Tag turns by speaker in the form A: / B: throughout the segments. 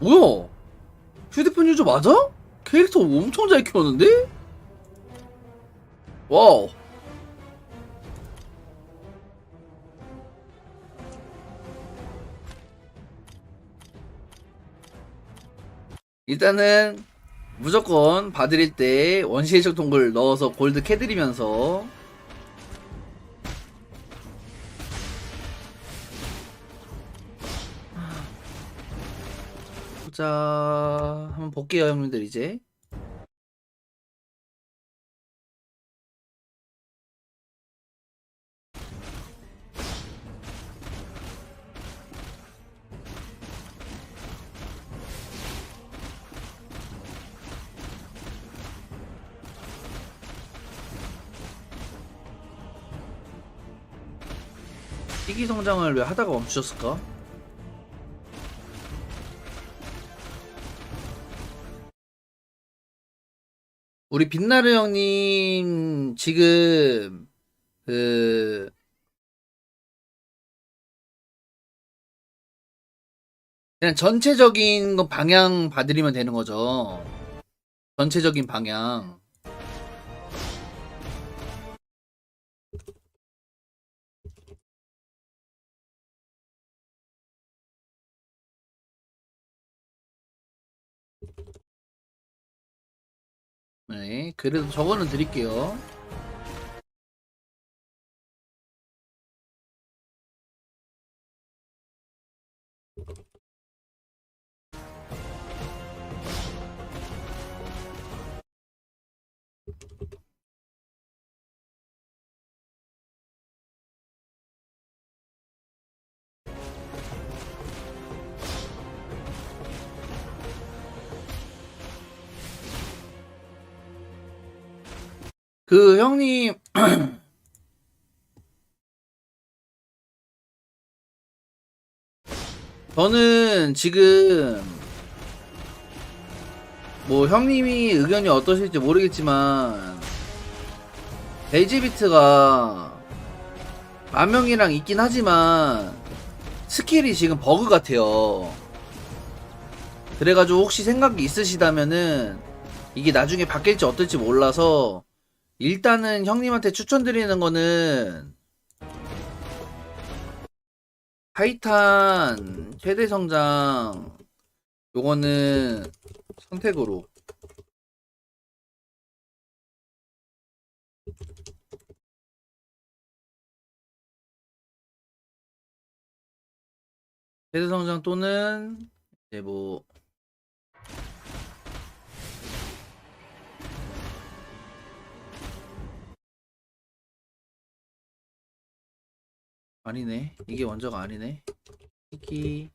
A: 뭐야? 휴대폰 유저 맞아? 캐릭터 엄청 잘 키웠는데? 와우. 일단은 무조건 봐드릴 때 원시해적 동굴 넣어서 골드 캐드리면서 자 한번 볼게요 형님들 이제 희귀 성장을 왜 하다가 멈추셨을까? 우리 빛나르 형님 지금 그 그냥 전체적인 거 방향 봐드리면 되는 거죠. 전체적인 방향. 네, 그래도 저거는 드릴게요. 그 형님 저는 지금 뭐 형님이 의견이 어떠실지 모르겠지만 베이지비트가 만명이랑 있긴 하지만 스킬이 지금 버그 같아요. 그래가지고 혹시 생각이 있으시다면은 이게 나중에 바뀔지 어떨지 몰라서 일단은 형님한테 추천드리는 거는 타이탄 최대 성장 요거는 선택으로. 최대 성장 또는 이제 뭐 아니네. 이게 원저가 아니네. 히키.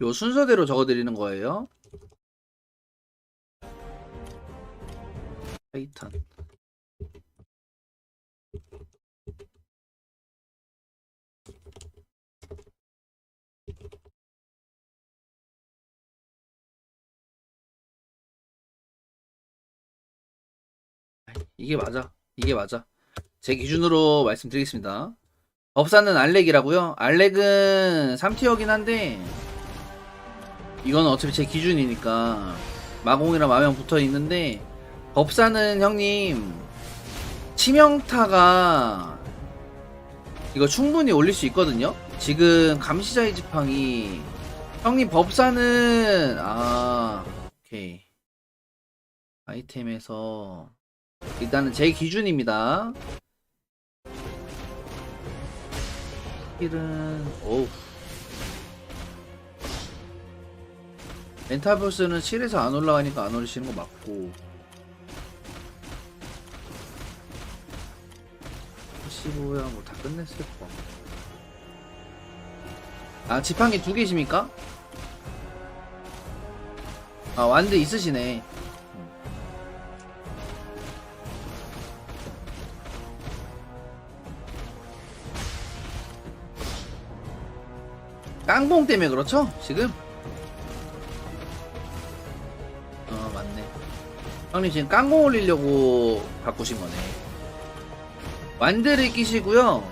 A: 요 순서대로 적어드리는 거예요. 타이탄. 이게 맞아. 이게 맞아. 제 기준으로 말씀드리겠습니다. 법사는 알렉이라고요? 알렉은 3티어긴 한데 이건 어차피 제 기준이니까 마공이랑 마명 붙어 있는데 법사는 형님 치명타가 이거 충분히 올릴 수 있거든요. 지금 감시자의 지팡이 형님 법사는 아 오케이 아이템에서 일단은 제 기준입니다. 힐은 오우 멘탈버스는 7에서 안 올라가니까 안 올리시는 거 맞고 15야 뭐 다 끝냈을 거 아 지팡이 두 개십니까? 아 완드 있으시네 깡공 때문에 그렇죠? 지금? 형님 지금 깡공 올리려고 바꾸신 거네. 완드를 끼시고요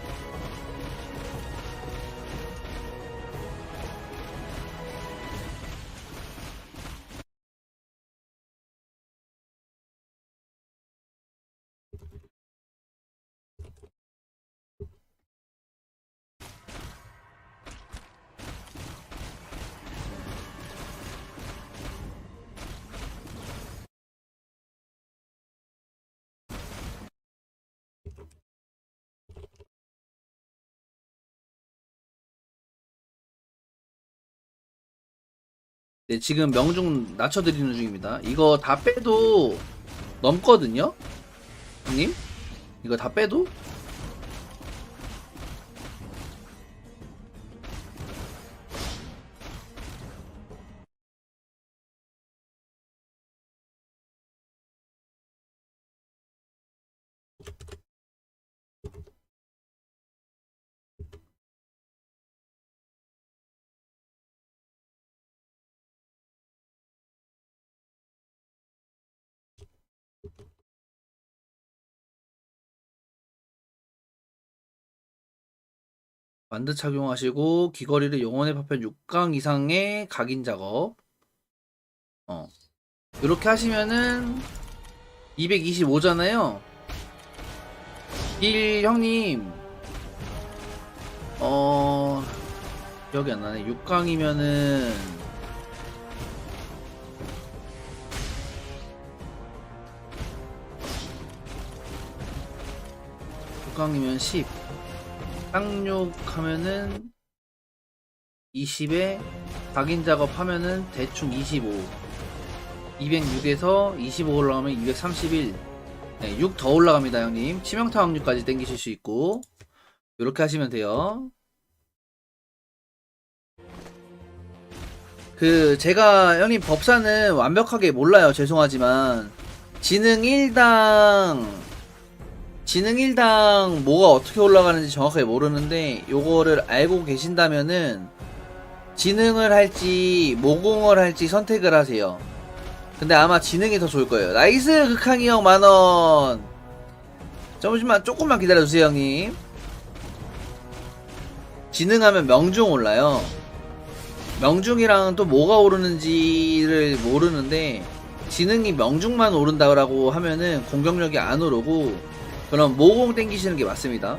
A: 네, 지금 명중 낮춰드리는 중입니다. 이거 다 빼도 넘거든요? 형님? 이거 다 빼도? 완드 착용하시고 귀걸이를 영원의 파편 6강 이상의 각인 작업. 어. 이렇게 하시면은 225잖아요. 1 형님. 어 기억이 안 나네. 6강이면은 육강이면 10. 쌍욕 하면은 20에 각인 작업 하면은 대충 25 206에서 25 올라가면 231 네, 6 더 올라갑니다 형님. 치명타 확률까지 땡기실 수 있고. 이렇게 하시면 돼요. 그 제가 형님 법사는 완벽하게 몰라요. 죄송하지만. 지능 1당 지능 1당 뭐가 어떻게 올라가는지 정확하게 모르는데 요거를 알고 계신다면은 지능을 할지 모공을 할지 선택을 하세요. 근데 아마 지능이 더 좋을 거예요. 나이스 극항이 형 만원. 잠시만 조금만 기다려주세요 형님. 지능하면 명중 올라요. 명중이랑 또 뭐가 오르는지를 모르는데 지능이 명중만 오른다고 하면은 공격력이 안 오르고 그럼 모공 땡기시는 게 맞습니다.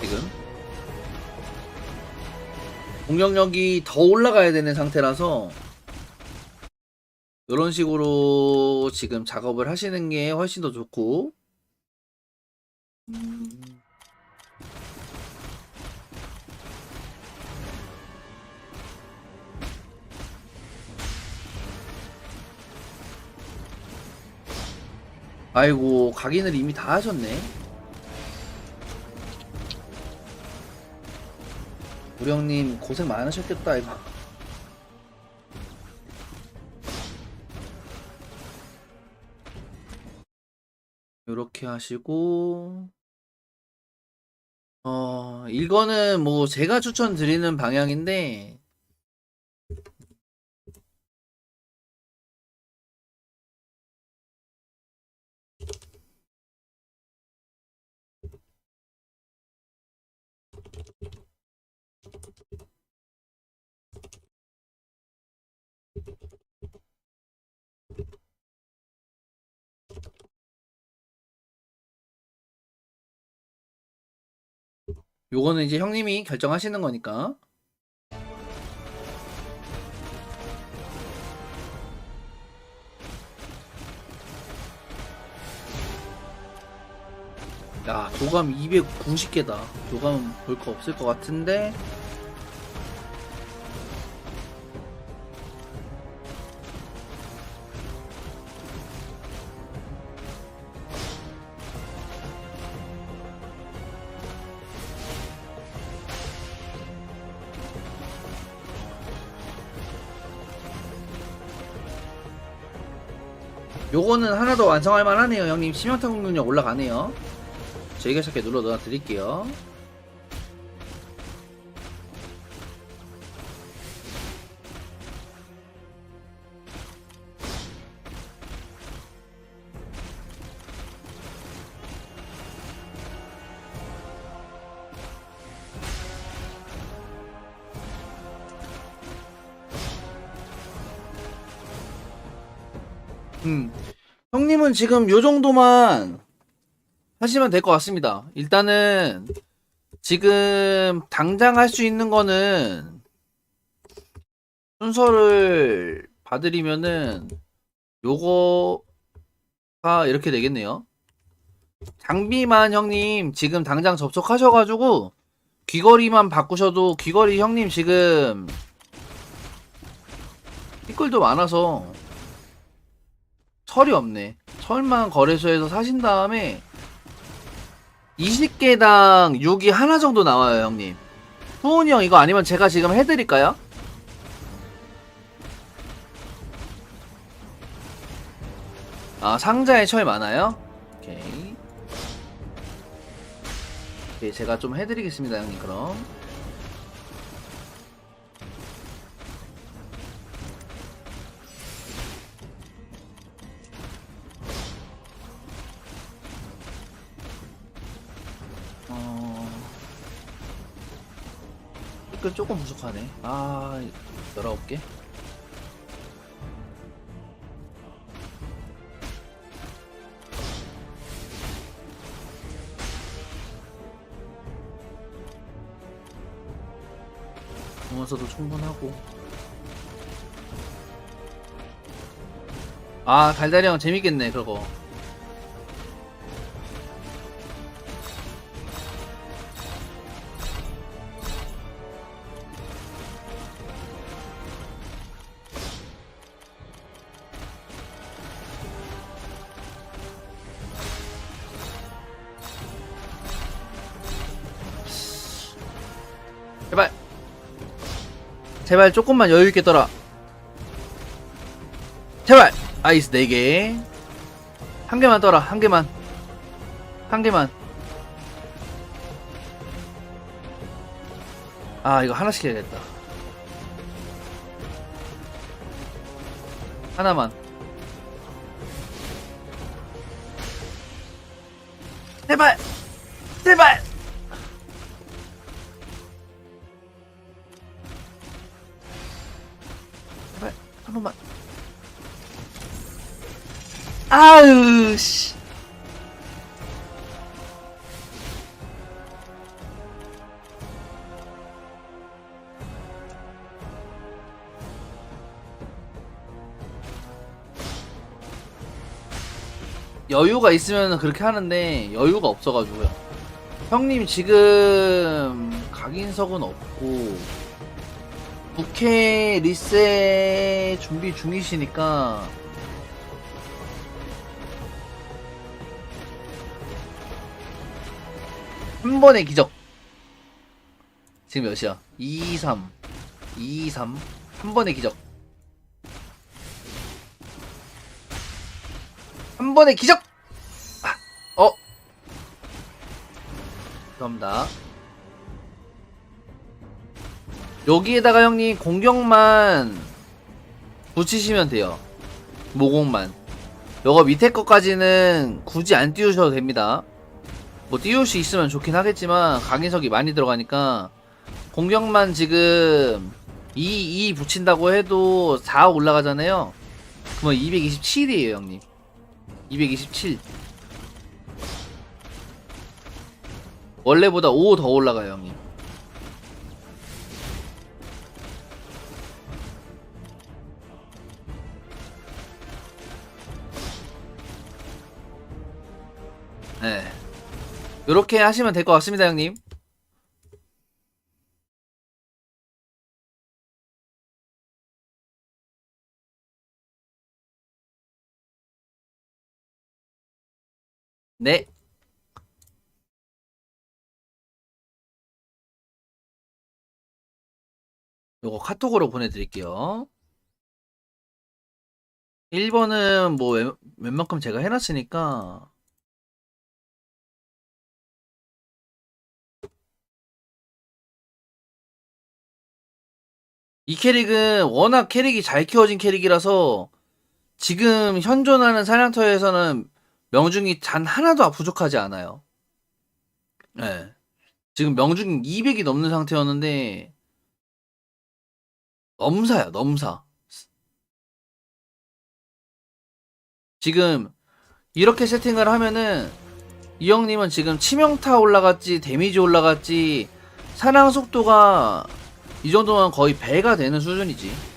A: 지금. 공격력이 더 올라가야 되는 상태라서 이런 식으로 지금 작업을 하시는 게 훨씬 더 좋고 아이고 각인을 이미 다 하셨네. 우리 형님 고생 많으셨겠다 이거. 요렇게 하시고 어 이거는 뭐 제가 추천드리는 방향인데 요거는 이제 형님이 결정하시는 거니까. 야 도감 290개다. 도감은 볼 거 없을 것 같은데 요거는 하나 더 완성할 만하네요. 형님 치명타 공격력 올라가네요. 쉽게 눌러 넣어 드릴게요 음 형님은 지금 요 정도만 하시면 될 것 같습니다. 일단은 지금 당장 할 수 있는 거는 순서를 봐드리면은 요거가 이렇게 되겠네요. 장비만 형님 지금 당장 접속하셔가지고 귀걸이만 바꾸셔도 귀걸이 형님 지금 삐끌도 많아서 철이 없네. 철만 거래소에서 사신 다음에 20개당 6이 하나 정도 나와요, 형님. 후은이 형 이거 아니면 제가 지금 해드릴까요? 아, 상자에 철 많아요? 오케이. 오케이, 제가 좀 해드리겠습니다, 형님, 그럼. 이거 조금 부족하네. 아, 19개? 보면서도 충분하고. 아, 달달이 형 재밌겠네, 그거. 제발. 제발 조금만 여유있게 떠라. 제발. 아이스 4개. 한 개만 떠라. 한 개만. 한 개만. 아 이거 하나씩 해야겠다. 하나만. 제발. 제발 아유 씨. 여유가 있으면 그렇게 하는데 여유가 없어가지고요. 형님 지금 각인석은 없고 부캐 리셋 준비 중이시니까 한 번의 기적 지금 몇이야? 2, 3 2, 3 한 번의 기적 한 번의 기적 아, 어 감사합니다 여기에다가 형님 공격만 붙이시면 돼요. 모공만. 요거 밑에 것까지는 굳이 안 띄우셔도 됩니다. 뭐 띄울 수 있으면 좋긴 하겠지만 강인석이 많이 들어가니까 공격만 지금 2, 2 붙인다고 해도 4 올라가잖아요. 그러면 227이에요, 형님. 227. 원래보다 5 더 올라가요, 형님. 요렇게 하시면 될 것 같습니다, 형님. 네. 요거 카톡으로 보내드릴게요. 1번은 뭐 웬, 웬만큼 제가 해놨으니까 이 캐릭은 워낙 캐릭이 잘 키워진 캐릭이라서 지금 현존하는 사냥터에서는 명중이 단 하나도 부족하지 않아요. 네. 지금 명중 200이 넘는 상태였는데 넘사야 넘사. 지금 이렇게 세팅을 하면은 이 형님은 지금 치명타 올라갔지 데미지 올라갔지 사냥 속도가 이 정도면 거의 배가 되는 수준이지.